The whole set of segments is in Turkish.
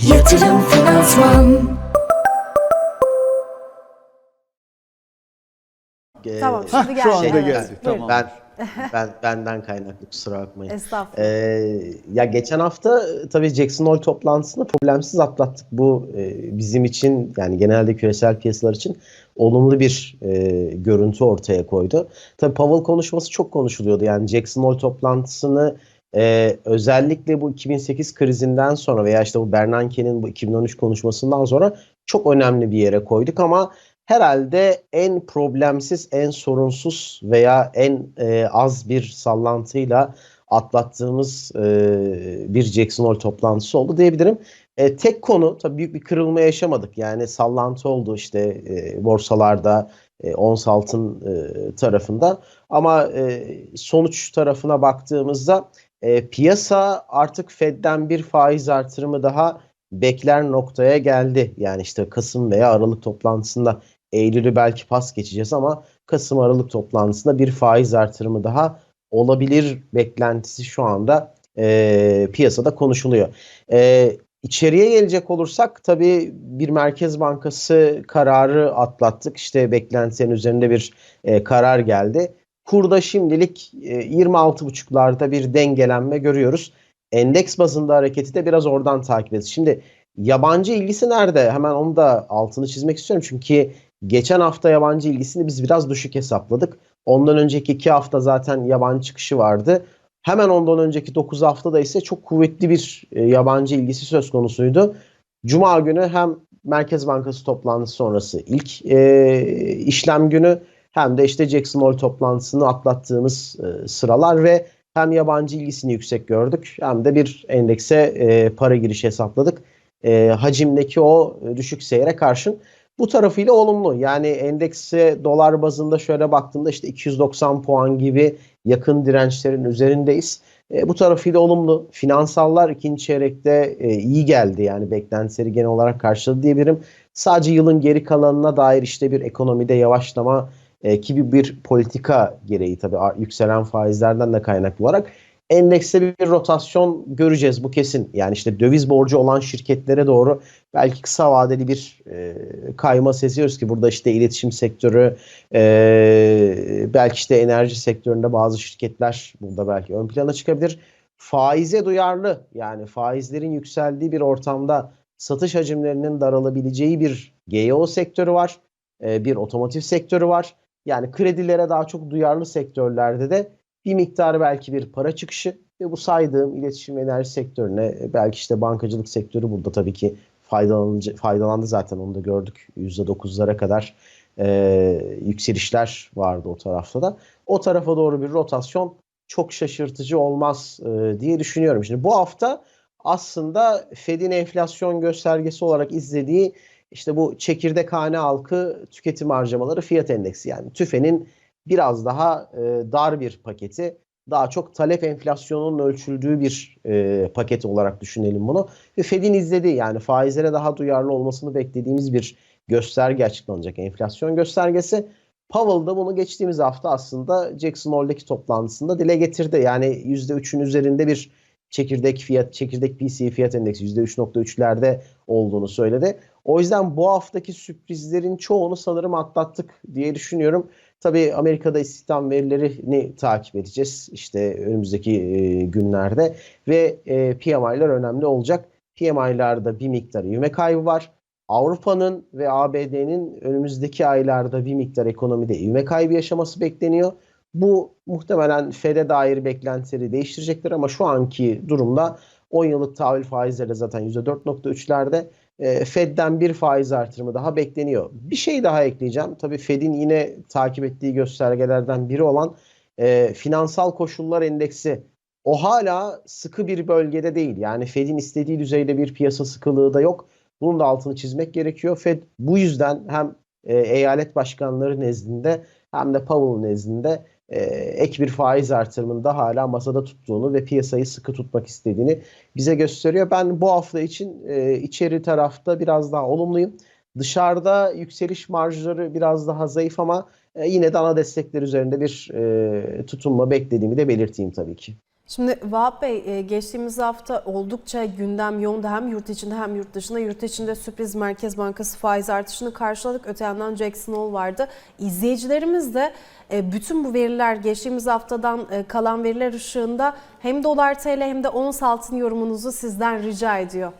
Yatırım Finansman Ee, Tamam, şimdi geldi. şu anda Evet, geldi. buyurun. Tamam. Ben ben benden kaynaklı kusura bakmayın. Estağfurullah. Ee, ya geçen hafta e, tabii Jackson Hole toplantısını problemsiz atlattık. Bu e, bizim için yani genelde küresel piyasalar için olumlu bir e, görüntü ortaya koydu. Tabii Powell konuşması çok konuşuluyordu. Yani Jackson Hole toplantısını e, özellikle bu 2008 krizinden sonra veya işte bu Bernanke'nin bu 2013 konuşmasından sonra çok önemli bir yere koyduk ama herhalde en problemsiz, en sorunsuz veya en e, az bir sallantıyla atlattığımız e, bir Jackson Hole toplantısı oldu diyebilirim. E, tek konu tabii büyük bir kırılma yaşamadık. Yani sallantı oldu işte e, borsalarda, e, ons altın e, tarafında. Ama e, sonuç tarafına baktığımızda e, piyasa artık Fed'den bir faiz artırımı daha bekler noktaya geldi. Yani işte Kasım veya Aralık toplantısında Eylül'ü belki pas geçeceğiz ama Kasım Aralık toplantısında bir faiz artırımı daha olabilir beklentisi şu anda e, piyasada konuşuluyor. E, içeriye gelecek olursak tabii bir Merkez Bankası kararı atlattık. İşte beklentilerin üzerinde bir e, karar geldi. Kurda şimdilik e, 26.5'larda bir dengelenme görüyoruz. Endeks bazında hareketi de biraz oradan takip edeceğiz. Şimdi yabancı ilgisi nerede? Hemen onu da altını çizmek istiyorum. Çünkü geçen hafta yabancı ilgisini biz biraz düşük hesapladık. Ondan önceki iki hafta zaten yabancı çıkışı vardı. Hemen ondan önceki 9 haftada ise çok kuvvetli bir e, yabancı ilgisi söz konusuydu. Cuma günü hem Merkez Bankası toplantısı sonrası ilk e, işlem günü hem de işte Jackson Hole toplantısını atlattığımız e, sıralar ve hem yabancı ilgisini yüksek gördük hem de bir endekse e, para girişi hesapladık. E, hacimdeki o e, düşük seyre karşın bu tarafıyla olumlu. Yani endekse dolar bazında şöyle baktığımda işte 290 puan gibi yakın dirençlerin üzerindeyiz. E, bu tarafıyla olumlu. Finansallar ikinci çeyrekte e, iyi geldi. Yani beklentileri genel olarak karşıladı diyebilirim. Sadece yılın geri kalanına dair işte bir ekonomide yavaşlama e, gibi bir politika gereği tabii yükselen faizlerden de kaynaklı olarak endekste bir rotasyon göreceğiz bu kesin. Yani işte döviz borcu olan şirketlere doğru belki kısa vadeli bir e, kayma seziyoruz ki burada işte iletişim sektörü e, belki işte enerji sektöründe bazı şirketler burada belki ön plana çıkabilir. Faize duyarlı yani faizlerin yükseldiği bir ortamda satış hacimlerinin daralabileceği bir GEO sektörü var. e, bir otomotiv sektörü var. Yani kredilere daha çok duyarlı sektörlerde de bir miktarı belki bir para çıkışı ve bu saydığım iletişim enerji sektörüne e, belki işte bankacılık sektörü burada tabii ki faydalanıcı, faydalandı zaten onu da gördük. %9'lara kadar e, yükselişler vardı o tarafta da. O tarafa doğru bir rotasyon çok şaşırtıcı olmaz e, diye düşünüyorum. Şimdi bu hafta aslında Fed'in enflasyon göstergesi olarak izlediği işte bu çekirdek hane halkı tüketim harcamaları fiyat endeksi yani TÜFE'nin biraz daha e, dar bir paketi daha çok talep enflasyonunun ölçüldüğü bir e, paket olarak düşünelim bunu. Ve Fed'in izlediği yani faizlere daha duyarlı olmasını beklediğimiz bir gösterge açıklanacak enflasyon göstergesi. Powell da bunu geçtiğimiz hafta aslında Jackson Hole'deki toplantısında dile getirdi. Yani %3'ün üzerinde bir çekirdek fiyat, çekirdek PCE fiyat endeksi %3.3'lerde olduğunu söyledi. O yüzden bu haftaki sürprizlerin çoğunu sanırım atlattık diye düşünüyorum. Tabii Amerika'da istihdam verilerini takip edeceğiz işte önümüzdeki e, günlerde ve e, PMI'ler önemli olacak. PMI'larda bir miktar ivme kaybı var. Avrupa'nın ve ABD'nin önümüzdeki aylarda bir miktar ekonomide ivme kaybı yaşaması bekleniyor. Bu muhtemelen FED'e dair beklentileri değiştirecektir ama şu anki durumda 10 yıllık tahvil faizleri zaten %4.3'lerde. E, Fed'den bir faiz artırımı daha bekleniyor. Bir şey daha ekleyeceğim. Tabii Fed'in yine takip ettiği göstergelerden biri olan e, finansal koşullar endeksi. O hala sıkı bir bölgede değil. Yani Fed'in istediği düzeyde bir piyasa sıkılığı da yok. Bunun da altını çizmek gerekiyor. Fed bu yüzden hem e, eyalet başkanları nezdinde hem de Powell nezdinde e, ek bir faiz artırımında hala masada tuttuğunu ve piyasayı sıkı tutmak istediğini bize gösteriyor. Ben bu hafta için e, içeri tarafta biraz daha olumluyum. Dışarıda yükseliş marjları biraz daha zayıf ama e, yine de ana destekler üzerinde bir e, tutunma beklediğimi de belirteyim tabii ki. Şimdi Vahap Bey e, geçtiğimiz hafta oldukça gündem yoğundu hem yurt içinde hem yurt dışında. Yurt içinde sürpriz Merkez Bankası faiz artışını karşıladık. Öte yandan Jackson Hole vardı. İzleyicilerimiz de e, bütün bu veriler geçtiğimiz haftadan e, kalan veriler ışığında hem dolar TL hem de ons altın yorumunuzu sizden rica ediyor.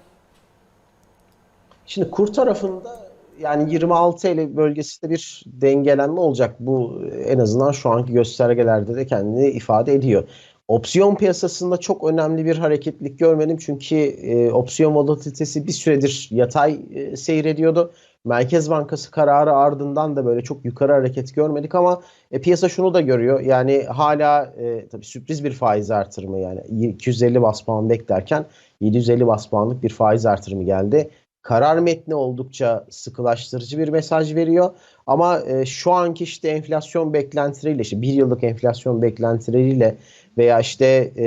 Şimdi kur tarafında yani 26 TL bölgesinde bir dengelenme olacak. Bu en azından şu anki göstergelerde de kendini ifade ediyor. Opsiyon piyasasında çok önemli bir hareketlilik görmedim çünkü e, opsiyon volatilitesi bir süredir yatay e, seyrediyordu. Merkez Bankası kararı ardından da böyle çok yukarı hareket görmedik ama e, piyasa şunu da görüyor. Yani hala e, tabii sürpriz bir faiz artırımı yani 250 bas puan beklerken 750 bas puanlık bir faiz artırımı geldi karar metni oldukça sıkılaştırıcı bir mesaj veriyor. Ama e, şu anki işte enflasyon beklentileriyle işte bir yıllık enflasyon beklentileriyle veya işte e,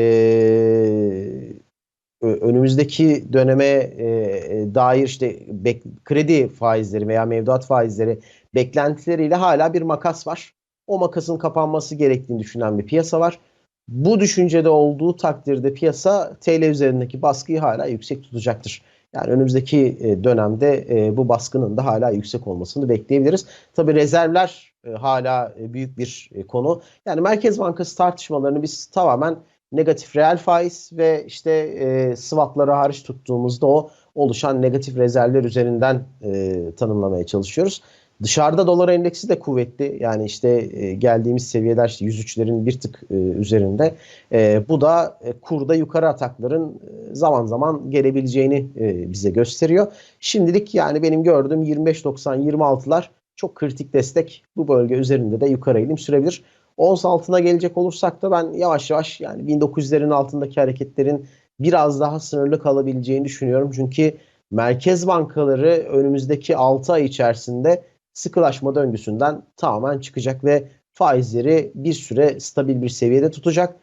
önümüzdeki döneme e, e, dair işte bek- kredi faizleri veya mevduat faizleri beklentileriyle hala bir makas var. O makasın kapanması gerektiğini düşünen bir piyasa var. Bu düşüncede olduğu takdirde piyasa TL üzerindeki baskıyı hala yüksek tutacaktır. Yani önümüzdeki e, dönemde e, bu baskının da hala yüksek olmasını bekleyebiliriz. Tabii rezervler e, hala büyük bir konu. Yani Merkez Bankası tartışmalarını biz tamamen negatif reel faiz ve işte e, swapları hariç tuttuğumuzda o oluşan negatif rezervler üzerinden e, tanımlamaya çalışıyoruz. Dışarıda dolar endeksi de kuvvetli. Yani işte e, geldiğimiz seviyeler işte 103'lerin bir tık e, üzerinde. E, bu da kurda yukarı atakların zaman zaman gelebileceğini bize gösteriyor. Şimdilik yani benim gördüğüm 25.90-26'lar çok kritik destek. Bu bölge üzerinde de yukarı eğilim sürebilir. Ons altına gelecek olursak da ben yavaş yavaş yani 1900'lerin altındaki hareketlerin biraz daha sınırlı kalabileceğini düşünüyorum. Çünkü merkez bankaları önümüzdeki 6 ay içerisinde sıkılaşma döngüsünden tamamen çıkacak ve faizleri bir süre stabil bir seviyede tutacak.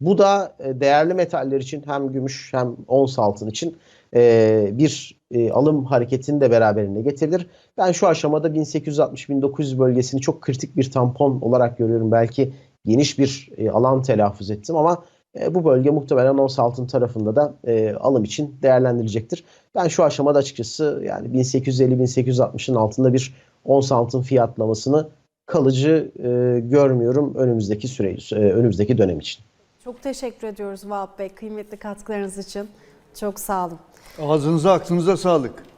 Bu da e, değerli metaller için hem gümüş hem ons altın için e, bir e, alım hareketini de beraberinde getirebilir. Ben şu aşamada 1860-1900 bölgesini çok kritik bir tampon olarak görüyorum. Belki geniş bir alan telaffuz ettim ama e, bu bölge muhtemelen ons altın tarafında da e, alım için değerlendirilecektir. Ben şu aşamada açıkçası yani 1850-1860'ın altında bir ons altın fiyatlamasını kalıcı e, görmüyorum önümüzdeki süre, e, önümüzdeki dönem için. Çok teşekkür ediyoruz Vahap Bey kıymetli katkılarınız için. Çok sağ olun. Ağzınıza aklınıza sağlık.